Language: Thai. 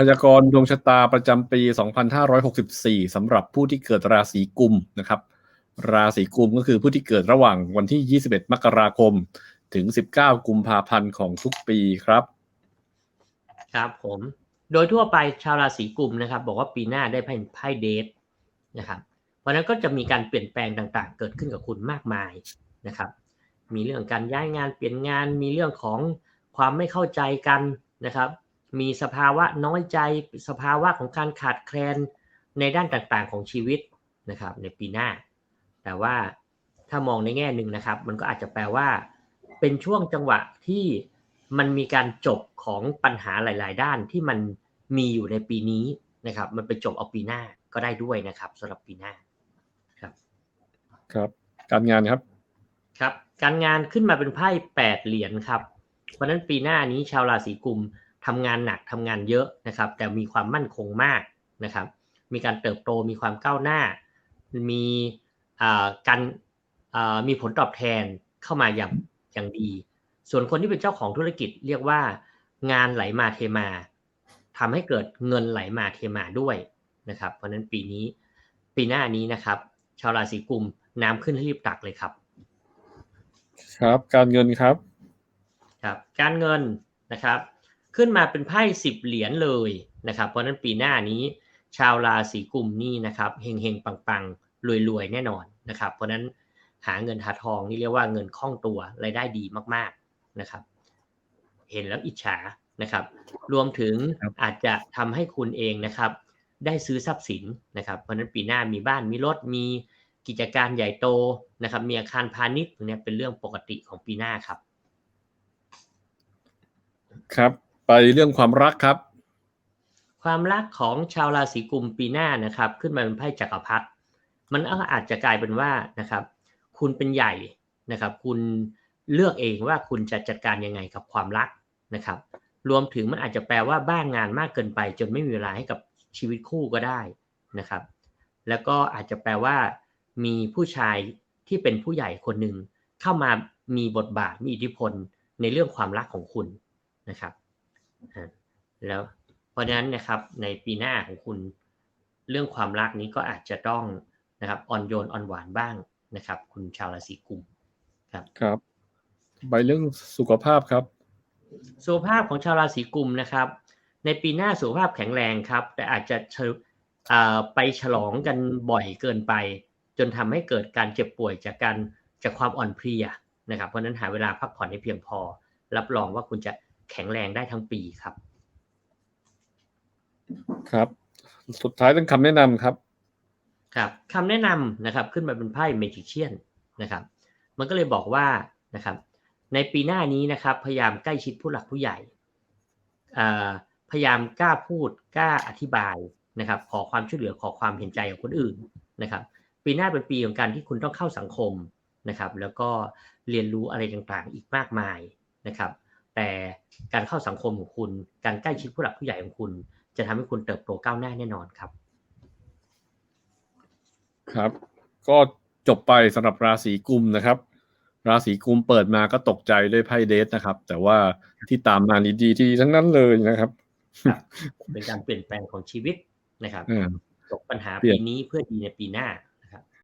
พยากรณ์ดวงชะตาประจำปี 2564 สำหรับผู้ที่เกิดราศีกุมนะครับ ราศีกุมก็คือผู้ที่เกิดระหว่างวันที่ 21 มกราคม ถึง 19 กุมภาพันธ์ของทุกปีครับ ครับผม โดยทั่วไปชาวราศีกุมนะครับ บอกว่าปีหน้าได้ไพ่ไพ่เดทนะครับ เพราะฉะนั้นก็จะมีการเปลี่ยนแปลงต่างๆ เกิดขึ้นกับคุณมากมายนะครับ มีเรื่องการย้ายงานเปลี่ยนงาน มีเรื่องของความไม่เข้าใจกันนะครับ มีสภาวะน้อยใจสภาวะของการขาดแคลนในด้านต่างๆของชีวิตนะครับ ในปีหน้า แต่ว่าถ้ามองในแง่หนึ่งนะครับ มันก็อาจจะแปลว่า เป็นช่วงจังหวะที่มันมีการจบของปัญหาหลาย ๆ ด้านที่มันมีอยู่ในปีนี้นะครับ มันไปจบเอาปีหน้าก็ได้ด้วยนะครับสำหรับปีหน้าครับ ครับ การงานครับครับ การงานขึ้นมาเป็นไพ่แปดเหรียญครับเพราะฉะนั้นปีหน้านี้ชาวราศีกุม ทำงานหนักทำงานเยอะนะครับ แต่มีความมั่นคงมากนะครับ มีการเติบโตมีความก้าวหน้า มีอ่าการอ่ามีผลตอบแทนเข้ามาอย่างอย่างดี ส่วนคนที่เป็นเจ้าของธุรกิจเรียกว่า งานไหลมาเทมาทำให้เกิดเงินไหลมาเทมาด้วยนะครับ เพราะฉะนั้นปีนี้ปีหน้านี้นะครับ ชาวราศีกุมน้ำขึ้นให้รีบตักเลยครับ ครับ การเงินครับ ครับ การเงินนะครับ ขึ้นมาเป็นไพ่สิบเหรียญเลยนะครับเพราะฉะนั้นปีหน้านี้ชาวราศีกุมนี่นะครับเฮงเฮงปังปังรวยรวยๆ แน่นอนนะครับ เพราะฉะนั้นหาเงินหาทองนี่เรียกว่าเงินคล่องตัวรายได้ดีมากๆนะครับ เห็นแล้วอิจฉานะครับ รวมถึงครับอาจจะทำให้คุณเองนะครับ ได้ซื้อทรัพย์สินนะครับ เพราะฉะนั้นปีหน้ามีบ้านมีรถมีกิจการใหญ่โตนะครับ มีอาคารพาณิชย์ตรงเนี้ยเป็นเรื่องปกติของปีหน้าครับ ครับ ไปเรื่องความรักครับ ความรักของชาวราศีกุมปีหน้านะครับ ขึ้นมาเป็นไพ่จักรพรรดิมันก็อาจจะกลายเป็นว่านะครับ คุณเป็นใหญ่นะครับ คุณเลือกเองว่าคุณจะจัดการยังไงกับความรักนะครับ รวมถึงมันอาจจะแปลว่าบ้างงานมากเกินไป จนไม่มีเวลาให้กับชีวิตคู่ก็ได้นะครับ แล้วก็อาจจะแปลว่า มีผู้ชายที่เป็นผู้ใหญ่คนหนึ่งเข้ามามีบทบาทมีอิทธิพลในเรื่องความรักของคุณนะครับ แล้วเพราะฉะนั้นนะครับในปีหน้าของคุณเรื่องความรักนี้ก็อาจจะต้องนะครับอ่อนโยนอ่อนหวานบ้างนะครับ คุณชาวราศีกุมครับครับไปเรื่องสุขภาพครับ สุขภาพของชาวราศีกุมนะครับ ในปีหน้าสุขภาพแข็งแรงครับ แต่อาจจะเชอ่าไปฉลองกันบ่อยเกินไป จนทำให้เกิดการเจ็บป่วยจากการจากความอ่อนเพลียนะครับ เพราะฉะนั้นหาเวลาพักผ่อนให้เพียงพอ รับรองว่าคุณจะแข็งแรงได้ทั้งปีครับ ครับ สุดท้ายเป็นคำแนะนำครับ ครับคำแนะนำนะครับ ขึ้นมาเป็นไพ่เมจิเชียนนะครับ มันก็เลยบอกว่านะครับ ในปีหน้านี้นะครับ พยายามใกล้ชิดผู้หลักผู้ใหญ่พยายามกล้าพูดกล้าอธิบายนะครับ ขอความช่วยเหลือขอความเห็นใจกับคนอื่นนะครับ ปีหน้าเป็นปีของการที่คุณต้องเข้าสังคมนะครับ แล้วก็เรียนรู้อะไรต่างๆ อีกมากมายนะครับ แต่การเข้าสังคมของคุณ การใกล้ชิดผู้หลักผู้ใหญ่ของคุณ จะทำให้คุณเติบโตก้าวหน้าแน่นอนครับ ครับ ก็จบไปสำหรับราศีกุมนะครับ ราศีกุมเปิดมาก็ตกใจด้วยไพ่เดทนะครับ แต่ว่าที่ตามมานี่ดีที่ทั้งนั้นเลยนะครับ เป็นการเปลี่ยนแปลงของชีวิตนะครับอ่าจบปัญหาเปลี่ยปีนนี้เพื่อดีในปีหน้า